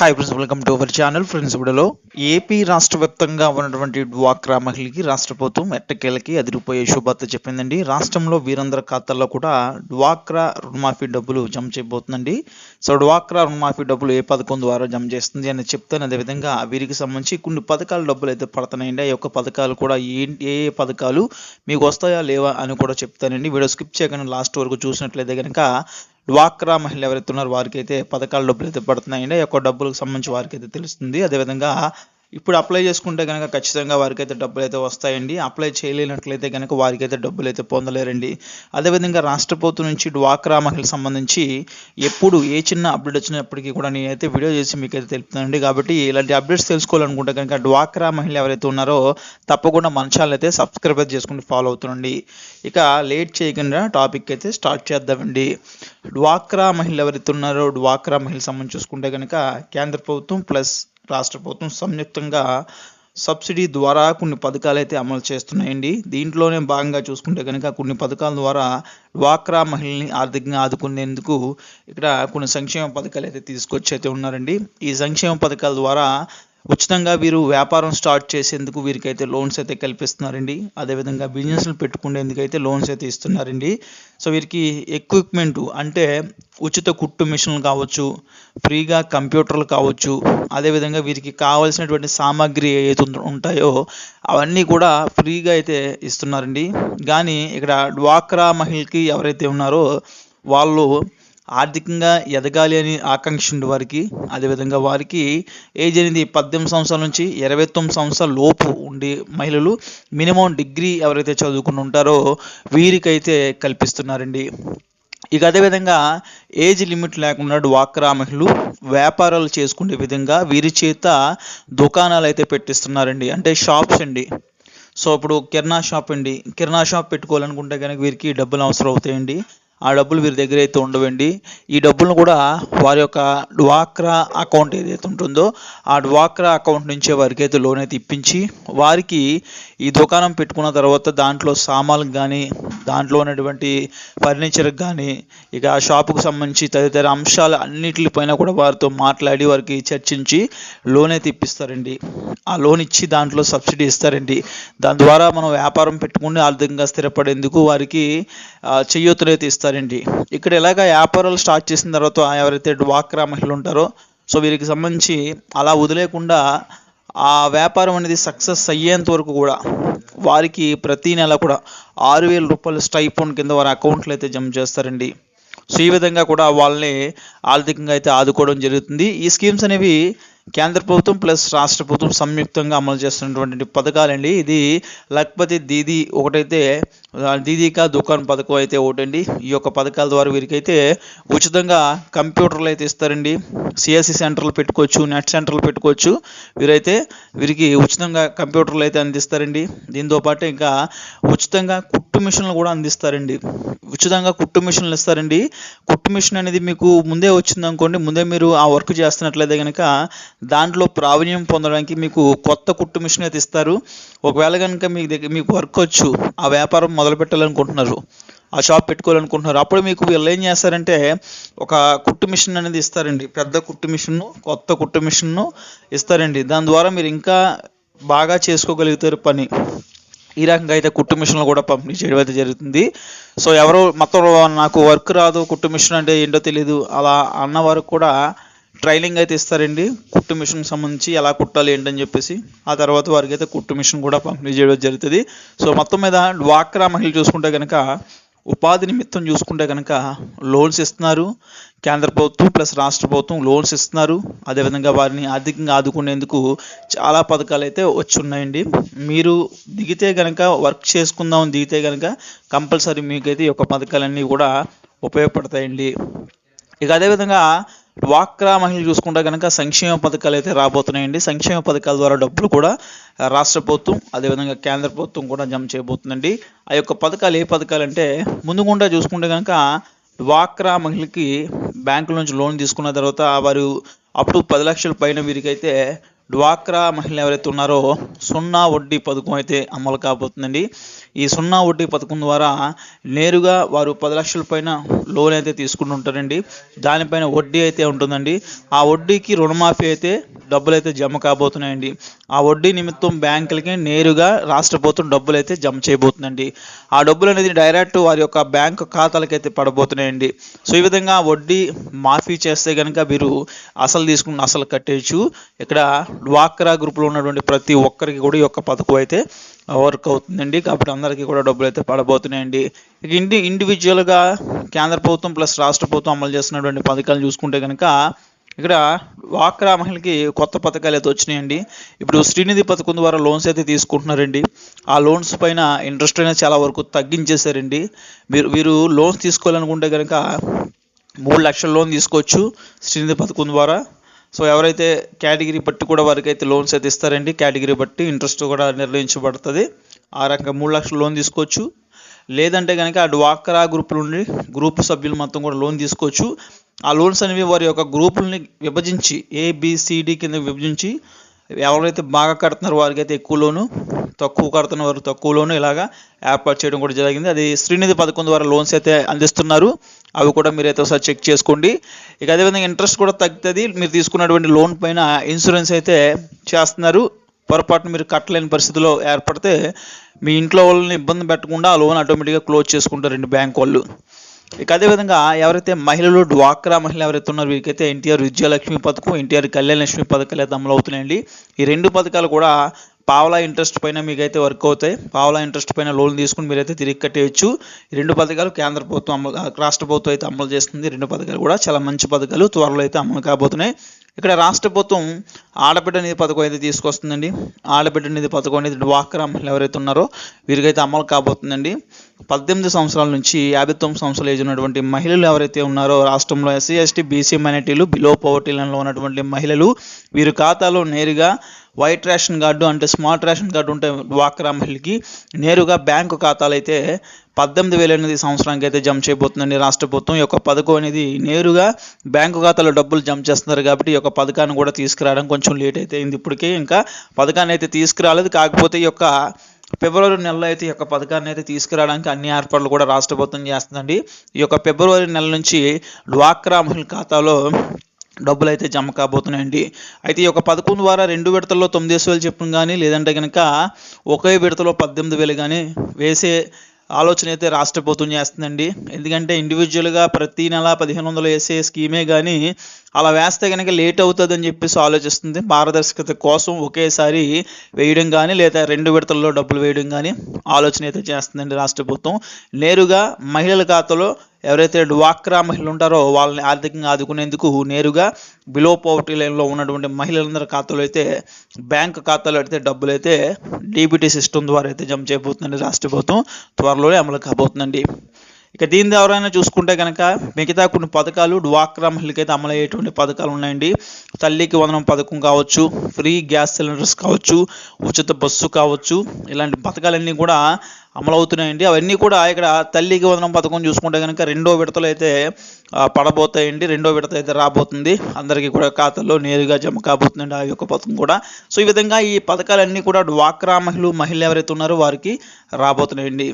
Hi friends welcome to our channel friends ఇప్పుడులో AP రాష్ట్ర వ్యాప్తంగా ఉన్నటువంటి డ్వాక్రా మహిళకి రాష్ట్ర ప్రభుత్వం ఎట్టకేలకి అదిరిపోయే శుభార్త చెప్పిందండి. రాష్ట్రంలో వీరందరి ఖాతాల్లో కూడా డ్వాక్రా రుణమాఫీ డబ్బులు జమ చేయబోతుందండి. సో డ్వాక్రా రుణమాఫీ డబ్బులు ఏ పథకం ద్వారా జమ చేస్తుంది అని చెప్తాను అదేవిధంగా వీరికి సంబంధించి కొన్ని పథకాల డబ్బులు అయితే పడుతున్నాయండి. ఆ యొక్క పథకాలు కూడా ఏ ఏ ఏ పథకాలు మీకు వస్తాయా లేవా అని కూడా చెప్తానండి. వీడియో స్కిప్ చేయకుండా లాస్ట్ వరకు చూసినట్లయితే కనుక డ్వాక్రా మహిళలు ఎవరైతే ఉన్నారో వారికి అయితే పథకాల డబ్బులు అయితే పడుతున్నాయండి ఆ యొక్క డబ్బులకు సంబంధించి వారికి అయితే తెలుస్తుంది. అదేవిధంగా ఇప్పుడు అప్లై చేసుకుంటే కనుక ఖచ్చితంగా వారికి అయితే డబ్బులు అయితే వస్తాయండి. అప్లై చేయలేనట్లయితే కనుక వారికి అయితే డబ్బులు అయితే పొందలేరండి. అదేవిధంగా రాష్ట్ర ప్రభుత్వం నుంచి డ్వాక్రా మహిళలకు సంబంధించి ఎప్పుడు ఏ చిన్న అప్డేట్ వచ్చినప్పటికీ కూడా నేనైతే వీడియో చేసి మీకు అయితే తెలుపుతానండి. కాబట్టి ఇలాంటి అప్డేట్స్ తెలుసుకోవాలనుకుంటే కనుక డ్వాక్రా మహిళ ఎవరైతే ఉన్నారో తప్పకుండా మన ఛానల్ అయితే సబ్స్క్రైబ్ అయితే చేసుకుని ఫాలో అవుతుండండి. ఇక లేట్ చేయకుండా టాపిక్ అయితే స్టార్ట్ చేద్దామండి. డ్వాక్రా మహిళలు ఎవరైతే ఉన్నారో డ్వాక్రా మహిళ సంబంధించి చూసుకుంటే కనుక కేంద్ర ప్రభుత్వం ప్లస్ రాష్ట్ర ప్రభుత్వం సంయుక్తంగా సబ్సిడీ ద్వారా కొన్ని పథకాలు అయితే అమలు చేస్తున్నాయండి. దీంట్లోనే భాగంగా చూసుకుంటే కనుక కొన్ని పథకాల ద్వారా డ్వాక్రా మహిళల్ని ఆర్థికంగా ఆదుకునేందుకు ఇక్కడ కొన్ని సంక్షేమ పథకాలు అయితే తీసుకొచ్చి అయితే ఉన్నారండి. ఈ సంక్షేమ పథకాల ద్వారా ఉచితంగా వీరు వ్యాపారం స్టార్ట్ చేసేందుకు వీరికైతే లోన్స్ అయితే కల్పిస్తున్నారండి. అదేవిధంగా బిజినెస్లు పెట్టుకునేందుకు అయితే లోన్స్ అయితే ఇస్తున్నారండి. సో వీరికి ఎక్విప్మెంట్ అంటే ఉచిత కుట్టు మిషన్లు కావచ్చు ఫ్రీగా కంప్యూటర్లు కావచ్చు అదేవిధంగా వీరికి కావాల్సినటువంటి సామాగ్రి ఏదైతే ఉంటాయో అవన్నీ కూడా ఫ్రీగా అయితే ఇస్తున్నారండి. కానీ ఇక్కడ డ్వాక్రా మహిళకి ఎవరైతే ఉన్నారో వాళ్ళు ఆర్థికంగా ఎదగాలి అని ఆకాంక్ష ఉంది వారికి అదేవిధంగా వారికి ఏజ్ అనేది పద్దెనిమిది సంవత్సరాల నుంచి ఇరవై తొమ్మిది సంవత్సరాల లోపు ఉండే మహిళలు మినిమం డిగ్రీ ఎవరైతే చదువుకుని ఉంటారో వీరికైతే కల్పిస్తున్నారండి. ఇక అదేవిధంగా ఏజ్ లిమిట్ లేకుండా డ్వాక్రా మహిళలు వ్యాపారాలు చేసుకునే విధంగా వీరి చేత దుకాణాలు అయితే పెట్టిస్తున్నారండి. అంటే షాప్స్ అండి. సో ఇప్పుడు కిరాణా షాప్ అండి. కిరాణా షాప్ పెట్టుకోవాలనుకుంటే కనుక వీరికి డబ్బులు అవసరం అవుతాయండి ఆ డబ్బులు వీరి దగ్గర అయితే ఉండవండి. ఈ డబ్బులను కూడా వారి యొక్క డ్వాక్రా అకౌంట్ ఏదైతే ఉంటుందో ఆ డ్వాక్రా అకౌంట్ నుంచే వారికి అయితే లోన్ అయితే ఇప్పించి వారికి ఈ దుకాణం పెట్టుకున్న తర్వాత దాంట్లో సామాన్లకు కానీ దాంట్లో ఉన్నటువంటి ఫర్నిచర్కి కానీ ఇక ఆ షాపుకు సంబంధించి తదితర అంశాలు అన్నిటిపైన కూడా వారితో మాట్లాడి వారికి చర్చించి లోన్ అయితే ఇప్పిస్తారండి ఆ లోన్ ఇచ్చి దాంట్లో సబ్సిడీ ఇస్తారండి. దాని ద్వారా మనం వ్యాపారం పెట్టుకుని ఆర్థికంగా స్థిరపడేందుకు వారికి ఆ, చేయూతనైతే ఇస్తారండి. ఇక్కడ ఎలాగ వ్యాపారాలు స్టార్ట్ చేసిన తర్వాత ఎవరైతే డ్వాక్రా మహిళలు ఉంటారో సో వీరికి సంబంధించి అలా వదిలేకుండా ఆ వ్యాపారం అనేది సక్సెస్ అయ్యేంత వరకు కూడా వారికి ప్రతి నెల కూడా ఆరు వేల రూపాయలు స్టైఫోన్ కింద వారి అకౌంట్లో అయితే జమ చేస్తారండి. సో ఈ విధంగా కూడా వాళ్ళని ఆర్థికంగా అయితే ఆదుకోవడం జరుగుతుంది. ఈ స్కీమ్స్ అనేవి కేంద్ర ప్రభుత్వం ప్లస్ రాష్ట్ర ప్రభుత్వం సంయుక్తంగా అమలు చేస్తున్నటువంటి పథకాలండి. ఇది లక్పతి దీదీ ఒకటైతే ఆ, దీదీకా దుకాణం పథకం అయితే ఒకటండి. ఈ యొక్క పథకాల ద్వారా వీరికైతే ఉచితంగా కంప్యూటర్లు అయితే ఇస్తారండి. సిఎస్సి సెంటర్లు పెట్టుకోవచ్చు నెట్ సెంటర్లు పెట్టుకోవచ్చు. వీరైతే వీరికి ఉచితంగా కంప్యూటర్లు అయితే అందిస్తారండి. దీంతో పాటు ఇంకా ఉచితంగా కుట్టు మిషన్లు కూడా అందిస్తారండి. ఉచితంగా కుట్టు మిషన్లు ఇస్తారండి. కుట్టు మిషన్ అనేది మీకు ముందే వచ్చింది అనుకోండి ముందే మీరు ఆ వర్క్ చేస్తున్నట్లయితే కనుక దాంట్లో ప్రావీణ్యం పొందడానికి మీకు కొత్త కుట్టు మిషన్ అయితే ఇస్తారు. ఒకవేళ కనుక మీ దగ్గర మీకు వర్క్ వచ్చు ఆ వ్యాపారం మొదలు పెట్టాలనుకుంటున్నారు ఆ షాప్ పెట్టుకోవాలనుకుంటున్నారు అప్పుడు మీకు వీళ్ళు ఏం చేస్తారంటే ఒక కుట్టు మిషన్ అనేది ఇస్తారండి. పెద్ద కుట్టు మిషన్ను కొత్త కుట్టు మిషన్ను ఇస్తారండి. దాని ద్వారా మీరు ఇంకా బాగా చేసుకోగలుగుతారు పని. ఈ రకంగా అయితే కుట్టు మిషన్లు కూడా పంపిణీ చేయడం అయితే జరుగుతుంది. సో ఎవరో మొత్తం నాకు వర్క్ రాదు కుట్టు మిషన్ అంటే ఏంటో తెలియదు అలా అన్న వారికి కూడా ట్రైనింగ్ అయితే ఇస్తారండి. కుట్టు మిషన్ సంబంధించి ఎలా కుట్టాలి ఏంటని చెప్పేసి. ఆ తర్వాత వారికి అయితే కుట్టు మిషన్ కూడా పంపిణీ చేయడం జరుగుతుంది. సో మొత్తం మీద డ్వాక్రా మహిళలు చూసుకుంటే కనుక ఉపాధి నిమిత్తం చూసుకుంటే కనుక లోన్స్ ఇస్తున్నారు. కేంద్ర ప్రభుత్వం ప్లస్ రాష్ట్ర ప్రభుత్వం లోన్స్ ఇస్తున్నారు. అదేవిధంగా వారిని ఆర్థికంగా ఆదుకునేందుకు చాలా పథకాలు అయితే వచ్చి ఉన్నాయండి మీరు దిగితే కనుక వర్క్ చేసుకుందాం దిగితే కనుక కంపల్సరీ మీకైతే ఈ యొక్క పథకాలన్నీ కూడా ఉపయోగపడతాయండి. ఇక అదేవిధంగా డ్వాక్రా మహిళలు చూసుకుంటే కనుక సంక్షేమ పథకాలు అయితే రాబోతున్నాయండి. సంక్షేమ పథకాల ద్వారా డబ్బులు కూడా రాష్ట్ర ప్రభుత్వం అదేవిధంగా కేంద్ర ప్రభుత్వం కూడా జమ చేయబోతుందండి. ఆ యొక్క పథకాలు ఏ పథకాలు అంటే ముందుగుండా చూసుకుంటే కనుక డ్వాక్రా మహిళకి బ్యాంకుల నుంచి లోన్ తీసుకున్న తర్వాత వారు అప్ టు పది లక్షల పైన వీరికైతే డ్వాక్రా మహిళలు ఎవరైతే ఉన్నారో సున్నా వడ్డీ పథకం అయితే అమలు కాబోతుందండి. ఈ సున్నా వడ్డీ పథకం ద్వారా నేరుగా వారు పది లక్షల పైన లోన్ అయితే తీసుకుని ఉంటారండి. దానిపైన వడ్డీ అయితే ఉంటుందండి. ఆ వడ్డీకి రుణమాఫీ అయితే డబ్బులు అయితే జమ కాబోతున్నాయండి. ఆ వడ్డీ నిమిత్తం బ్యాంకులకి నేరుగా రాష్ట్ర ప్రభుత్వం డబ్బులు అయితే జమ చేయబోతుందండి. ఆ డబ్బులు అనేది డైరెక్ట్ వారి యొక్క బ్యాంకు ఖాతాలకి అయితే పడబోతున్నాయండి. సో ఈ విధంగా వడ్డీ మాఫీ చేస్తే కనుక మీరు అసలు తీసుకున్న అసలు కట్టేయచ్చు. ఇక్కడ డ్వాక్రా గ్రూప్లో ఉన్నటువంటి ప్రతి ఒక్కరికి కూడా ఈ యొక్క పథకం అయితే వర్క్ అవుతుందండి. కాబట్టి అందరికీ కూడా డబ్బులు అయితే పడబోతున్నాయండి. ఇక ఇండి ఇండివిజువల్గా కేంద్ర ప్రభుత్వం ప్లస్ రాష్ట్ర ప్రభుత్వం అమలు చేస్తున్నటువంటి పథకాలు చూసుకుంటే కనుక ఇక్కడ డ్వాక్రా మహిళకి కొత్త పథకాలు అయితే వచ్చినాయండి. ఇప్పుడు శ్రీనిధి పథకం ద్వారా లోన్స్ అయితే తీసుకుంటున్నారండి. ఆ లోన్స్ పైన ఇంట్రెస్ట్ అనేది చాలా వరకు తగ్గించేశారండి. మీరు వీరు లోన్స్ తీసుకోవాలనుకుంటే కనుక మూడు లక్షల లోన్ తీసుకోవచ్చు శ్రీనిధి పథకం ద్వారా. సో ఎవరైతే కేటగిరీ బట్టి కూడా వారికి అయితే లోన్స్ అయితే ఇస్తారండి. కేటగిరీ బట్టి ఇంట్రెస్ట్ కూడా నిర్ణయించబడుతుంది. ఆ రకంగా మూడు లక్షల లోన్ తీసుకోవచ్చు. లేదంటే కనుక ఆ డ్వాక్రా గ్రూప్ నుండి గ్రూప్ సభ్యులు మొత్తం కూడా లోన్ తీసుకోవచ్చు. ఆ లోన్స్ అనేవి వారి యొక్క గ్రూపుల్ని విభజించి ఏబిసిడి కింద విభజించి ఎవరైతే బాగా కడుతున్నారో వారికి అయితే ఎక్కువ లోను తక్కువ కడుతున్న వారు తక్కువ లోను ఇలాగా ఏర్పాటు చేయడం కూడా జరిగింది. అది శ్రీనిధి పథకం ద్వారా లోన్స్ అయితే అందిస్తున్నారు. అవి కూడా మీరు అయితే ఒకసారి చెక్ చేసుకోండి. ఇక అదేవిధంగా ఇంట్రెస్ట్ కూడా తగ్గుతుంది. మీరు తీసుకున్నటువంటి లోన్ పైన ఇన్సూరెన్స్ అయితే చేస్తున్నారు. పొరపాటున మీరు కట్టలేని పరిస్థితిలో ఏర్పడితే మీ ఇంట్లో వాళ్ళని ఇబ్బంది పెట్టకుండా ఆ లోన్ ఆటోమేటిక్గా క్లోజ్ చేసుకుంటారండి బ్యాంక్ వాళ్ళు. ఇక అదేవిధంగా ఎవరైతే మహిళలు డ్వాక్రా మహిళలు ఎవరైతే ఉన్నారో వీరికైతే ఎన్టీఆర్ విద్యాలక్ష్మి పథకం ఎన్టీఆర్ కళ్యాణ లక్ష్మి పథకాలు అయితే అమలు అవుతున్నాయండి. ఈ రెండు పథకాలు కూడా పావలా ఇంట్రెస్ట్ పైన మీకైతే వర్క్ అవుతాయి. పావలా ఇంట్రెస్ట్ పైన లోన్ తీసుకుని మీరైతే తిరిగి కట్టేయచ్చు. ఈ రెండు పథకాలు కేంద్ర ప్రభుత్వం అమలు రాష్ట్ర ప్రభుత్వం అయితే అమలు చేస్తుంది. రెండు పథకాలు కూడా చాలా మంచి పథకాలు త్వరలో అయితే అమలు కాబోతున్నాయి. ఇక్కడ రాష్ట్ర ప్రభుత్వం ఆడబిడ్డ నిధి పథకం అయితే తీసుకొస్తుందండి. ఆడబిడ్డ నిధి పథకం అనేది డ్వాక్రా మహిళలు ఎవరైతే ఉన్నారో వీరికైతే అమలు కాబోతుందండి. పద్దెనిమిది సంవత్సరాల నుంచి యాభై తొమ్మిది సంవత్సరాలు ఏజ్ ఉన్నటువంటి మహిళలు ఎవరైతే ఉన్నారో రాష్ట్రంలో ఎస్సీ ఎస్టీ బీసీ మైనార్టీలు బిలో పవర్టీ లైన్లో ఉన్నటువంటి మహిళలు వీరి ఖాతాలో నేరుగా వైట్ రేషన్ కార్డు అంటే స్మార్ట్ రేషన్ కార్డు ఉంటే డ్వాక్రా మహిళకి నేరుగా బ్యాంకు ఖాతాలు అయితే పద్దెనిమిది వేల ఎనిమిది సంవత్సరానికి అయితే జమ చేయబోతుందండి. రాష్ట్ర ప్రభుత్వం ఈ యొక్క పథకం అనేది నేరుగా బ్యాంకు ఖాతాలో డబ్బులు జమ చేస్తున్నారు కాబట్టి ఈ యొక్క పథకాన్ని కూడా తీసుకురావడం కొంచెం లేట్ అయితే అయింది. ఇప్పటికే ఇంకా పథకాన్ని అయితే తీసుకురాలేదు. కాకపోతే ఈ యొక్క ఫిబ్రవరి నెలలో అయితే ఈ యొక్క పథకాన్ని అయితే తీసుకురావడానికి అన్ని ఏర్పాట్లు కూడా రాష్ట్ర ప్రభుత్వం చేస్తుందండి. ఈ యొక్క ఫిబ్రవరి నెల నుంచి డ్వాక్రా మహిళ ఖాతాలో డబ్బులు అయితే జమ కాబోతున్నాయండి. అయితే ఈ యొక్క పథకం ద్వారా రెండు విడతల్లో తొమ్మిది వేలు చెప్పిన కానీ లేదంటే కనుక ఒకే విడతలో పద్దెనిమిది వేలు కానీ వేసే ఆలోచన అయితే రాష్ట్ర ప్రభుత్వం చేస్తుందండి. ఎందుకంటే ఇండివిజువల్గా ప్రతి నెల పదిహేను వందలు వేసే స్కీమే కానీ అలా వేస్తే కనుక లేట్ అవుతుంది అని చెప్పేసి ఆలోచిస్తుంది. పారదర్శకత కోసం ఒకేసారి వేయడం కానీ లేదా రెండు విడతల్లో డబ్బులు వేయడం కానీ ఆలోచన అయితే చేస్తుందండి రాష్ట్ర ప్రభుత్వం. నేరుగా మహిళల ఖాతాలో ఎవరైతే డ్వాక్రా మహిళలు ఉంటారో వాళ్ళని ఆర్థికంగా ఆదుకునేందుకు నేరుగా బిలో పవర్టీ లైన్లో ఉన్నటువంటి మహిళలందరి ఖాతాలో అయితే బ్యాంక్ ఖాతాలో అయితే డబ్బులు అయితే డీబీటీ సిస్టమ్ ద్వారా అయితే జమ చేయబోతుందండి రాష్ట్ర ప్రభుత్వం. త్వరలోనే అమలు కాబోతుందండి. ఇక దీని ఎవరైనా చూసుకుంటే కనుక మిగతా కొన్ని పథకాలు డ్వాక్రా మహిళకైతే అమలు అయ్యేటువంటి పథకాలు ఉన్నాయండి. తల్లికి వందనం పథకం కావచ్చు ఫ్రీ గ్యాస్ సిలిండర్స్ కావచ్చు ఉచిత బస్సు కావచ్చు ఇలాంటి పథకాలన్నీ కూడా అమలవుతున్నాయండి. అవన్నీ కూడా ఇక్కడ తల్లికి వదనం పథకం చూసుకుంటే కనుక రెండో విడతలు అయితే పడబోతాయండి. రెండో విడత అయితే రాబోతుంది. అందరికీ కూడా ఖాతాల్లో నేరుగా జమ కాబోతుందండి ఆ యొక్క పథకం కూడా. సో ఈ విధంగా ఈ పథకాలన్నీ కూడా డ్వాక్రా మహిళలు మహిళలు ఎవరైతే ఉన్నారో వారికి రాబోతున్నాయండి.